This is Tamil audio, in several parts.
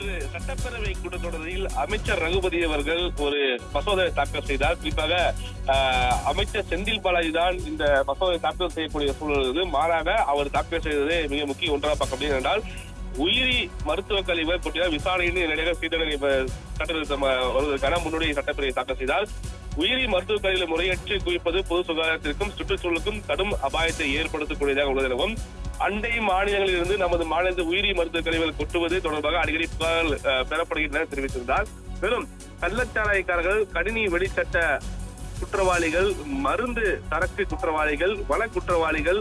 நேற்று சட்டப்பேரவை கூட்டத்தொடரில் அமைச்சர் ரகுபதி அவர்கள் ஒரு மசோதாவை தாக்கல் செய்தார். குறிப்பாக அமைச்சர் செந்தில் பாலாஜி தான் இந்த மசோதாவை தாக்கல் செய்யக்கூடிய சூழல் இருக்குது மாறாக அவர் தாக்கல் செய்தது மிக முக்கிய ஒன்றாக பார்க்க முடியும். என்றால் உயிரி மருத்துவக் கழிவு பற்றிய விசாரணையின் நிலையாக சீதனை சட்டத்திருத்தம் வருவதற்கான முன்னுடைய சட்டப்பேரவை தாக்கல் செய்தார். உயிரி மருத்துவக் கழிவுகளை முறையற்று குவிப்பது பொது சுகாதாரத்திற்கும் சுற்றுச்சூழலுக்கும் கடும் அபாயத்தை ஏற்படுத்தக்கூடியதாக உள்ளது எனவும் அண்டை மாநிலங்களில் இருந்து நமது மாநிலத்தில் உயிரி மருத்துவ கழிவுகள் கொட்டுவது தொடர்பாக அடிக்கடி புகார்கள் பெறப்படுகின்றன தெரிவித்திருந்தார். மேலும் கள்ளச்சாராயக்காரர்கள் கணினி வெளிச்சட்ட குற்றவாளிகள் மருந்து சரக்கு குற்றவாளிகள் வள குற்றவாளிகள்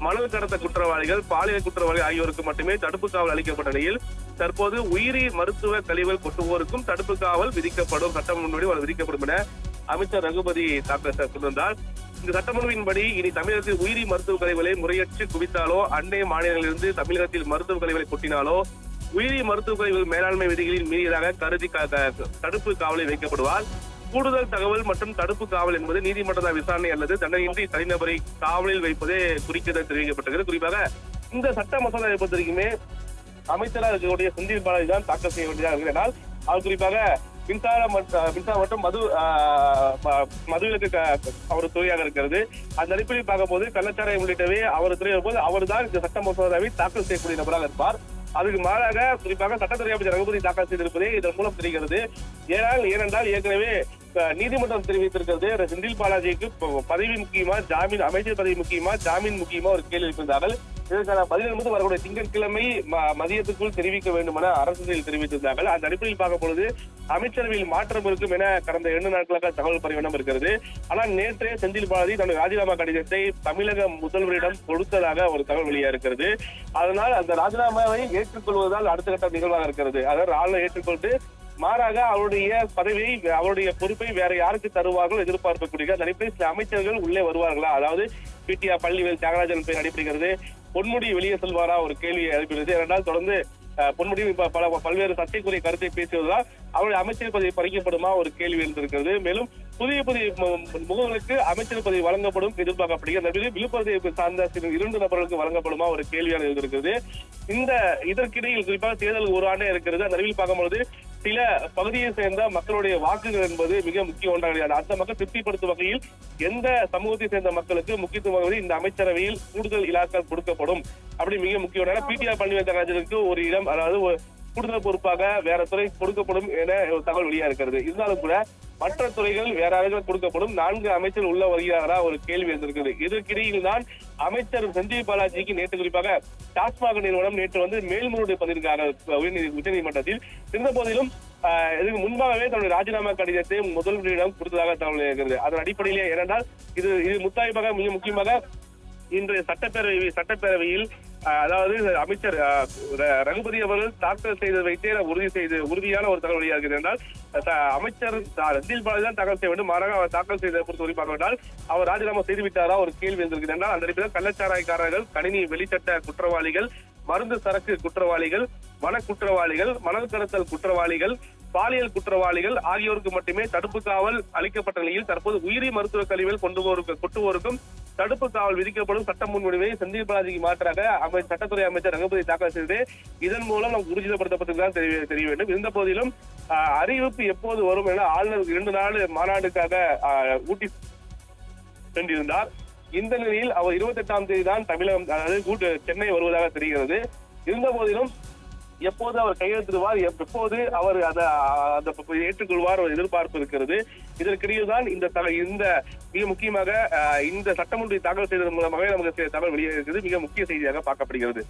மணல் கடத்த குற்றவாளிகள் பாலியல் குற்றவாளிகள் ஆகியோருக்கு மட்டுமே தடுப்பு காவல் அளிக்கப்பட்ட நிலையில் தற்போது உயிரி மருத்துவ கழிவுகள் கொட்டுவோருக்கும் தடுப்பு காவல் விதிக்கப்படும் சட்டம் முன்னாடி விதிக்கப்படும் என அமைச்சர் ரகுபதி தாக்கல் செய்திருந்தார் இந்த சட்டமனுவின்படி இனி தமிழகத்தில் உயிரி மருத்துவ கழிவுகளை முறையற்று குவித்தாலோ அண்டை மாநிலங்களிலிருந்து தமிழகத்தில் மருத்துவ கழிவுகளை கொட்டினாலோ உயிரி மருத்துவ கழிவுகள் மேலாண்மை விதிகளில் மீறியதாக கருதி தடுப்பு காவலில் வைக்கப்படுவார். கூடுதல் தகவல் மற்றும் தடுப்பு காவல் என்பது நீதிமன்ற விசாரணை அல்லது தண்டனையின்றி தனிநபரை காவலில் வைப்பதே குறிக்கிறது தெரிவிக்கப்பட்டது குறிப்பாக இந்த சட்ட மசோதாவை பொறுத்த வரைக்குமே அமைச்சராக இருக்கக்கூடிய செந்தில் பாலாஜி தான் தாக்கல் செய்ய வேண்டியதாக இருக்கிறதால் அவர் குறிப்பாக மின்சாரம் மின்சாரம் மற்றும் மது ம- மதுவிலக்கு க- அவர் துறையாக இருக்கிறது. அந்த அடிப்படையில் பார்க்கும்போது கள்ளச்சாராயம் உள்ளிட்டவே அவர் துறை போது அவர் தான் இந்த சட்ட மசோதாவை தாக்கல் செய்யக்கூடிய நபராக இருப்பார். அதுக்கு மாறாக குறிப்பாக சட்டத்துறை அமைச்சர் ரகுபதி தாக்கல் செய்திருப்பதே இதன் மூலம் தெரிகிறது. ஏனால் ஏனென்றால் ஏற்கனவே நீதிமன்றம் தெரிவித்திருக்கிறது. செந்தில் பாலாஜிக்கு பதவி முக்கியமா ஜாமீன் அமைச்சர் பதவி முக்கியமா ஜாமீன் முக்கியமா ஒரு கேள்வி எழுப்பியிருந்தார்கள். இதற்கான பதில் என்பது வரக்கூடிய திங்கட்கிழமை ம- மதியத்துக்குள் தெரிவிக்க வேண்டும் என அரசில் தெரிவித்திருந்தார்கள். அந்த அடிப்படையில் பார்க்கும் பொழுது அமைச்சரவையில் மாற்றம் இருக்கும் என கடந்த இரண்டு நாட்களாக தகவல் பரிவனம் இருக்கிறது. ஆனால் நேற்றே செந்தில் பாலாஜி தனது ராஜினாமா கடிதத்தை தமிழக முதல்வரிடம் கொடுத்ததாக ஒரு தகவல் வெளியாக இருக்கிறது. அதனால் அந்த ராஜினாமாவை ஏற்றுக்கொள்வதால் அடுத்த கட்ட நிகழ்வாக இருக்கிறது. அதாவது ஆளுநர் ஏற்றுக்கொண்டு மாறாக அவருடைய பதவியை அவருடைய பொறுப்பை வேற யாருக்கு தருவார்கள் எதிர்பார்க்கக்கூடிய அந்த அடிப்படையில் சில அமைச்சர்கள் உள்ளே வருவார்களா? அதாவது பிடிஆர் பள்ளிவேல் தியாகராஜன் பெயர் அடிப்படுகிறது பொன்முடி வெளியே செல்வாரா? ஒரு கேள்வி எழுப்பியிருந்தது. இரண்டாவது தொடர்ந்து அஹ், பொன்முடி பல பல்வேறு சர்ச்சைக்குரிய கருத்தை பேசியதுதான். அவருடைய அமைச்சர் பதவி பறிக்கப்படுமா? ஒரு கேள்வி இருந்திருக்கிறது மேலும் புதிய புதிய முகங்களுக்கு அமைச்சர் பதவி வழங்கப்படும் எதிர்பார்க்கப்படுகிறது. விழுப்புரத்தை சார்ந்த சில இரண்டு நபர்களுக்கு வழங்கப்படுமா? ஒரு கேள்வியாக இருந்திருக்கிறது இந்த இதற்கிடையில் குறிப்பாக தேர்தல் ஒரு ஆண்டே இருக்கிறது. அந்த பார்க்கும் பொழுது சில பகுதியை சேர்ந்த மக்களுடைய வாக்குகள் என்பது மிக முக்கிய ஒன்றாக கிடையாது அந்த மக்கள் திருப்திப்படுத்தும் வகையில் எந்த சமூகத்தை சேர்ந்த மக்களுக்கு முக்கியத்துவம் இந்த அமைச்சரவையில் கூடுதல் இலாக்கள் கொடுக்கப்படும். அப்படி மிக முக்கிய ஒன்றான பிடிஆர் பழனிவேந்தர் ராஜனுக்கு ஒரு இடம் அதாவது கூடுதல் பொறுப்பாக வேற துறை கொடுக்கப்படும் என ஒரு தகவல் வெளியா இருக்கிறது. இருந்தாலும் கூட மற்ற துறைகள் வேற யாருக்கு கொடுக்கப்படும் நான்கு அமைச்சர் உள்ள வருகிறாரா ஒரு கேள்வி இருந்திருக்கிறது இதற்கிடையில் தான் அமைச்சர் சஞ்சீவ் பாலாஜிக்கு நேற்று குறிப்பாக டாஸ்மாக நிறுவனம் நேற்று வந்து மேல்முறையீடு பதிவிருக்காங்க உயர்நீதி உச்சநீதிமன்றத்தில் இருந்த போதிலும் இதுக்கு முன்பாகவே தன்னுடைய ராஜினாமா கடிதத்தை முதல்வரிடம் கொடுத்ததாக தகவல் இருக்கிறது. அதன் அடிப்படையிலே ஏனென்றால் இது இது முத்தாய்ப்பாக மிக முக்கியமாக இன்றைய சட்டப்பேரவை சட்டப்பேரவையில் அதாவது அமைச்சர் ரகுபதி அவர்கள் தாக்கல் செய்ததை வைத்தே உறுதி செய்து உறுதியான ஒரு தகவல் வெளியாக என்றால் அமைச்சர் த- பாலாஜி தான் தாக்கல் செய்ய வேண்டும். மாறாக அவர் தாக்கல் செய்ததை பொறுத்து பார்க்க என்றால் அவர் ராஜினாமா செய்துவிட்டாரா ஒரு கேள்வி இருந்திருக்கிறது என்றால் அந்த அடிப்படையில் கள்ளச்சாராயக்காரர்கள் கணினி வெளிச்சட்ட குற்றவாளிகள் மருந்து சரக்கு குற்றவாளிகள் மன குற்றவாளிகள் மணல் கடத்தல் குற்றவாளிகள் பாலியல் குற்றவாளிகள் ஆகியோருக்கு மட்டுமே தடுப்பு காவல் அளிக்கப்பட்ட நிலையில் தற்போது உயிரி மருத்துவ கழிவுகள் கொண்டு கொட்டுவோருக்கும் தடுப்பு காவல் விதிக்கப்படும் சட்ட முன்வடிவை சந்தீப் பாலாஜிக்கு மாற்றாக அமை சட்டத்துறை அமைச்சர் ரகுபதி தாக்கல் செய்து இதன் மூலம் நமக்கு உறுதிப்படுத்தப்பட்டதுதான் தெரிய தெரிய வேண்டும். இருந்த போதிலும் அறிவிப்பு எப்போது வரும் என ஆளுநர் இரண்டு நாள் மாநாடுக்காக ஊட்டி சென்றிருந்தார். இந்த நிலையில் அவர் இருபத்தி எட்டாம் தேதி தான் தமிழகம் அதாவது கூட்டு சென்னை வருவதாக தெரிகிறது. இருந்த போதிலும் எப்போது அவர் கையெழுத்திடுவார்? எப்- எப்போது அவர் அதை அந்த ஏற்றுக்கொள்வார் ஒரு எதிர்பார்ப்பு இருக்கிறது. இதற்கிடையே தான் இந்த தக- இந்த மிக முக்கியமாக அஹ், இந்த சட்டமன்றத்தை தாக்கல் செய்ததன் மூலமாக நமக்கு தகவல் வெளியே இருக்குது மிக முக்கிய செய்தியாக பார்க்கப்படுகிறது.